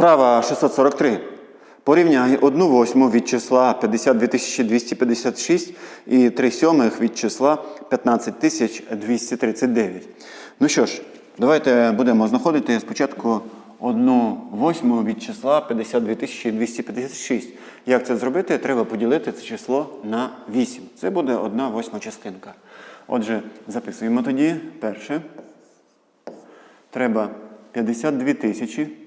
Вправа 643. Порівняй 1 восьму від числа 52 256 і 3 сьомих від числа 15 239. Ну що ж, давайте будемо знаходити спочатку 1 восьму від числа 52 256. Як це зробити? Треба поділити це число на 8. Це буде 1 восьма частинка. Отже, записуємо тоді перше. Треба 52 тисячі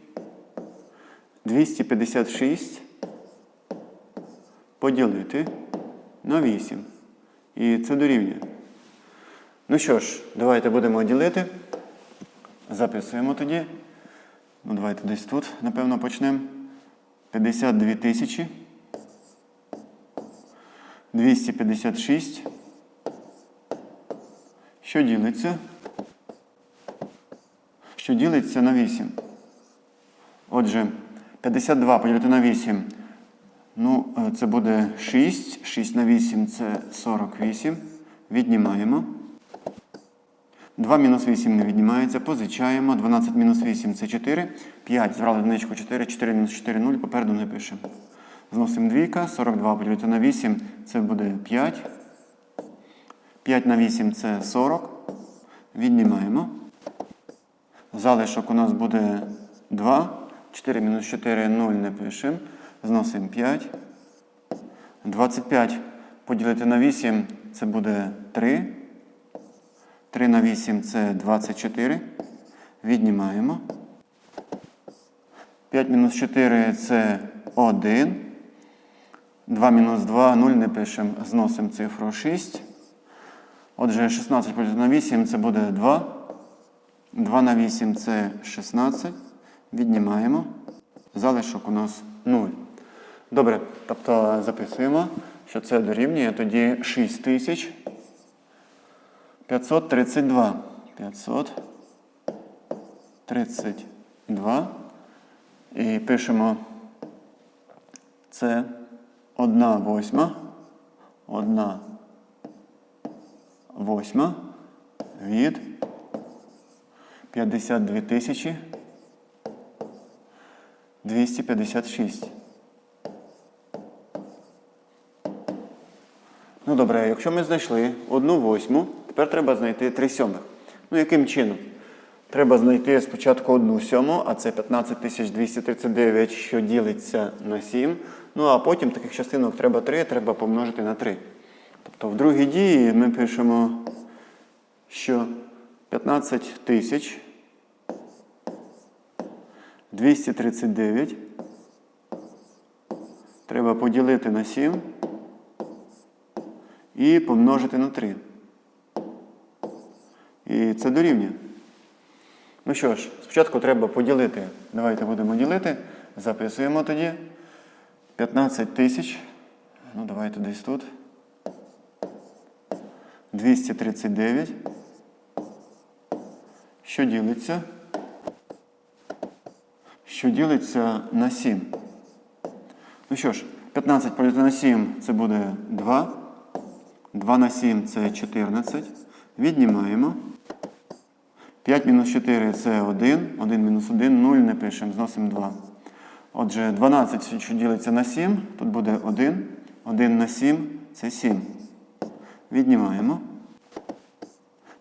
256 поділити на 8. І це дорівнює. Ну що ж, давайте будемо ділити. Записуємо тоді. Ну, давайте десь тут, напевно, почнемо. 52 тисячі. 256. Що ділиться? Що ділиться на 8. Отже, 52 поділити на 8. Ну, е, це буде 6. 6 на 8 це 48. Віднімаємо. 2 мінус 8 не віднімається. Позичаємо. 12 мінус 8 це 4. 5. Збрали одиничку 4. 4 мінус 4 0. Попереду не пишемо. Зносимо двійка. 42 поділити на 8. Це буде 5. 5 на 8 це 40. Віднімаємо. Залишок у нас буде 2. 4 мінус 4 0 не пишемо. Зносимо 5. 25 поділити на 8 це буде 3. 3 на 8 це 24. Віднімаємо. 5 мінус 4 це 1. 2 мінус 2 0 не пишемо. Зносимо цифру 6. Отже, 16 поділити на 8 це буде 2. 2 на 8 це 16. Віднімаємо. Залишок у нас 0. Добре, тобто записуємо, що це дорівнює тоді 6532. 532. І пишемо це 1 восьма. 1 восьма від 52 тисячі 256. Ну добре, якщо ми знайшли одну восьму, тепер треба знайти три сьомих. Ну яким чином? Треба знайти спочатку одну сьому, а це 15239, що ділиться на 7. Ну а потім таких частинок треба 3, треба помножити на 3. Тобто в другій дії ми пишемо, що 15 тисяч 239 треба поділити на 7 і помножити на 3. І це дорівнює. Ну що ж, спочатку треба поділити. Давайте будемо ділити. Записуємо тоді 15 тисяч. Ну, давайте десь тут. 239. Що ділиться? Що ділиться на 7. Ну що ж, 15 поділити на 7 це буде 2. 2 на 7 це 14. Віднімаємо. 5 мінус 4 це 1. 1 мінус 1, 0 не пишемо, зносимо 2. Отже, 12, що ділиться на 7, тут буде 1. 1 на 7 це 7. Віднімаємо.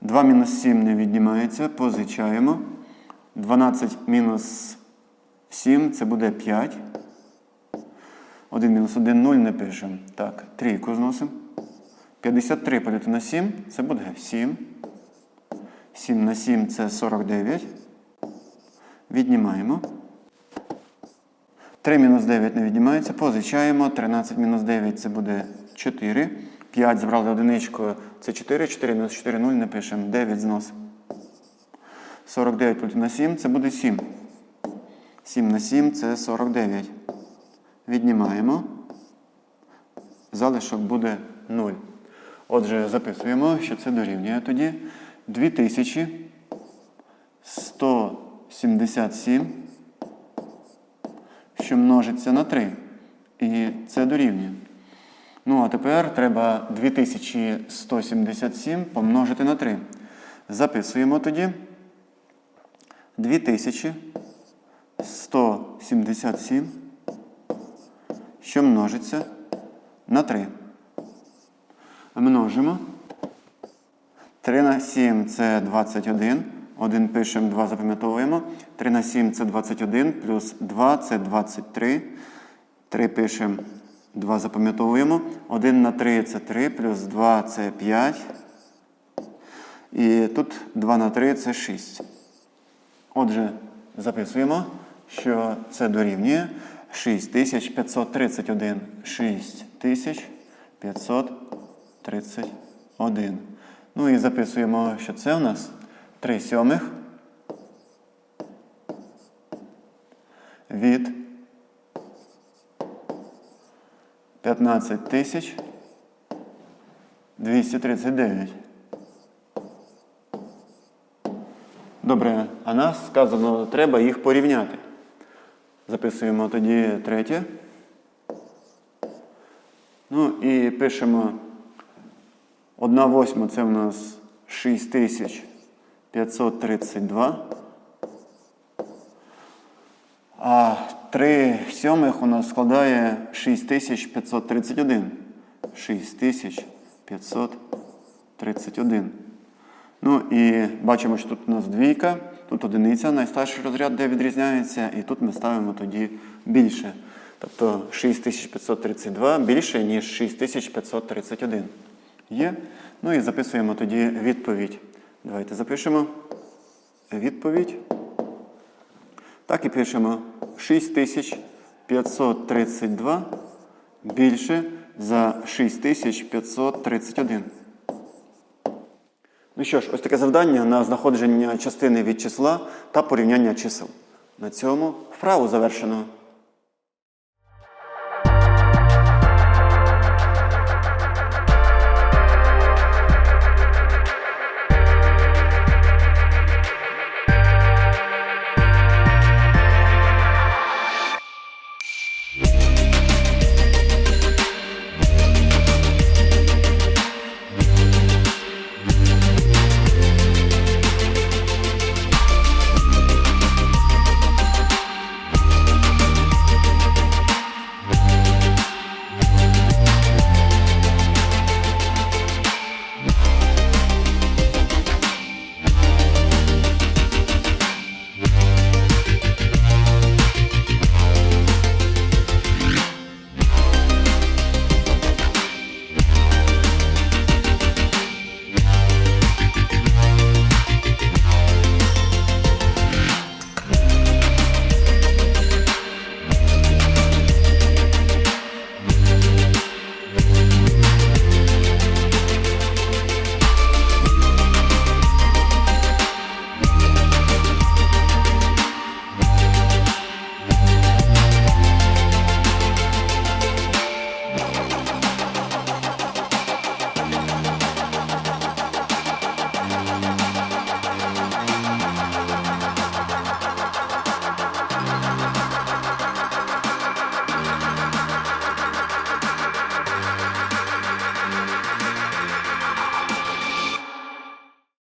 2 мінус 7 не віднімається, позичаємо. 12 мінус 7 це буде 5. 1 мінус 1 0 не пишемо. Так, трійку зносимо. 53 поділити на 7 це буде 7. 7 на 7 це 49. Віднімаємо. 3 мінус 9 не віднімається. Позичаємо. 13 мінус 9 це буде 4. 5 збрали одиничкою. Це 4. 4 мінус 4 0 не пишемо. 9 зносимо. 49 поділити на 7 це буде 7. 7 на 7 це 49. Віднімаємо. Залишок буде 0. Отже, записуємо, що це дорівнює тоді 2177, що множиться на 3. І це дорівнює. Ну, а тепер треба 2177 помножити на 3. Записуємо тоді 2177 77, що множиться на 3. Множимо. 3 на 7 це 21. 1 пишемо, 2 запам'ятовуємо. 3 на 7 це 21, плюс 2 це 23. 3 пишемо, 2 запам'ятовуємо. 1 на 3 це 3, плюс 2 це 5. І тут 2 на 3 це 6. Отже, записуємо, що це дорівнює 6531. 6531. Ну і записуємо, що це у нас 3 сьомих від 15 тисяч 239. Добре, а нас сказано, треба їх порівняти. Записуємо тоді третє. Ну і пишемо 1 восьма це в нас 6532. А 3 сьомих у нас складає 6531. 6531. Ну і бачимо, що тут у нас двійка, тут одиниця, найстарший розряд, де відрізняється, і тут ми ставимо тоді більше. Тобто 6532 більше, ніж 6531. Є. Ну і записуємо тоді відповідь. Давайте запишемо відповідь. Так і пишемо 6532 більше за 6531. Ну що ж, ось таке завдання на знаходження частини від числа та порівняння чисел. На цьому вправу завершено.